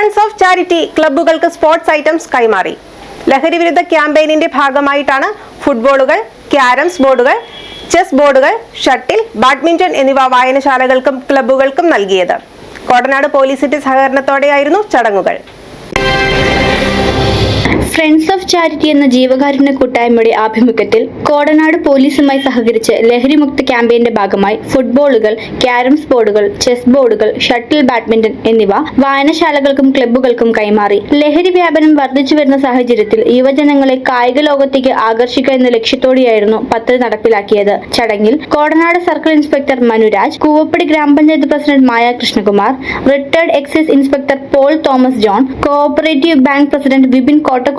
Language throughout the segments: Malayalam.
ഫ്രണ്ട്സ് ഓഫ് ചാരിറ്റി ക്ലബ്ബുകൾക്ക് സ്പോർട്സ് ഐറ്റംസ് കൈമാറി. ലഹരി വിരുദ്ധ ക്യാമ്പയിനിന്റെ ഭാഗമായിട്ടാണ് ഫുട്ബോളുകൾ ക്യാരംസ് ബോർഡുകൾ ചെസ് ബോർഡുകൾ ഷട്ടിൽ ബാഡ്മിന്റൺ എന്നിവ വായനശാലകൾക്കും ക്ലബ്ബുകൾക്കും നൽകിയത്. കോടനാട് പോലീസിന്റെ സഹകരണത്തോടെയായിരുന്നു ചടങ്ങുകൾ. ഫ്രണ്ട്സ് ഓഫ് ചാരിറ്റി എന്ന ജീവകാരുണ്യ കൂട്ടായ്മയുടെ ആഭിമുഖ്യത്തിൽ കോടനാട് പോലീസുമായി സഹകരിച്ച് ലഹരിമുക്ത ക്യാമ്പയിന്റെ ഭാഗമായി ഫുട്ബോളുകൾ ക്യാരംസ് ബോർഡുകൾ ചെസ് ബോർഡുകൾ ഷട്ടിൽ ബാഡ്മിന്റൺ എന്നിവ വായനശാലകൾക്കും ക്ലബ്ബുകൾക്കും കൈമാറി. ലഹരി വ്യാപനം വർദ്ധിച്ചു വരുന്ന സാഹചര്യത്തിൽ യുവജനങ്ങളെ കായിക ലോകത്തേക്ക് ആകർഷിക്കുക എന്ന ലക്ഷ്യത്തോടെയായിരുന്നു പദ്ധതി നടപ്പിലാക്കിയത്. ചടങ്ങിൽ Kodanad circle inspector Manuraj Koovappady grama panchayat president Maya Krishnakumar retired excise inspector Paul Thomas John cooperative bank president Vipin Kottakkudi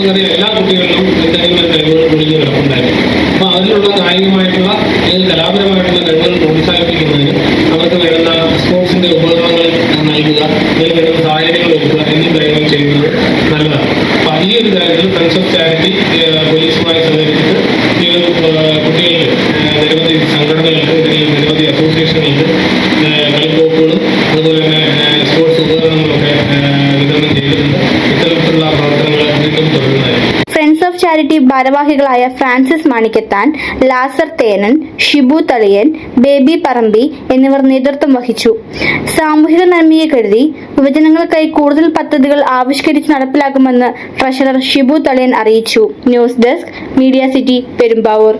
നമുക്കറിയാം എല്ലാ കുട്ടികളിലും എന്തെങ്കിലും കഴിവുകൾ ഒളിഞ്ഞു കിടപ്പുണ്ടായിരുന്നു അപ്പൊ അതിനുള്ള കായികമായിട്ടുള്ള അല്ലെങ്കിൽ കലാപരമായിട്ടുള്ള കഴിവുകൾ പ്രോത്സാഹിപ്പിക്കുന്നതിന് അവർക്ക് വേണ്ട സ്പോർട്സിന്റെ ഉപകരണങ്ങൾ നൽകുക അതിന് വേണ്ട സാഹചര്യങ്ങൾ ഒരുക്കുക എന്നീ കാര്യങ്ങൾ ചെയ്യുന്നത് നല്ലതാണ്. അപ്പൊ ഈ ഒരു കാര്യത്തിൽ ഫ്രണ്ട്സ് ഓഫ് ചാരിറ്റി പോലീസുമായി ചാരിറ്റി ഭാരവാഹികളായ ഫ്രാൻസിസ് മാണിക്കത്താൻ ലാസർ തേനൻ ഷിബു തളിയൻ ബേബി പറമ്പി എന്നിവർ നേതൃത്വം വഹിച്ചു. സാമൂഹിക നന്മയെ കരുതി യുവജനങ്ങൾക്കായി കൂടുതൽ പദ്ധതികൾ ആവിഷ്കരിച്ച് നടപ്പിലാക്കുമെന്ന് ട്രഷറർ ഷിബു തളിയൻ അറിയിച്ചു. News desk media city Perumbavoor.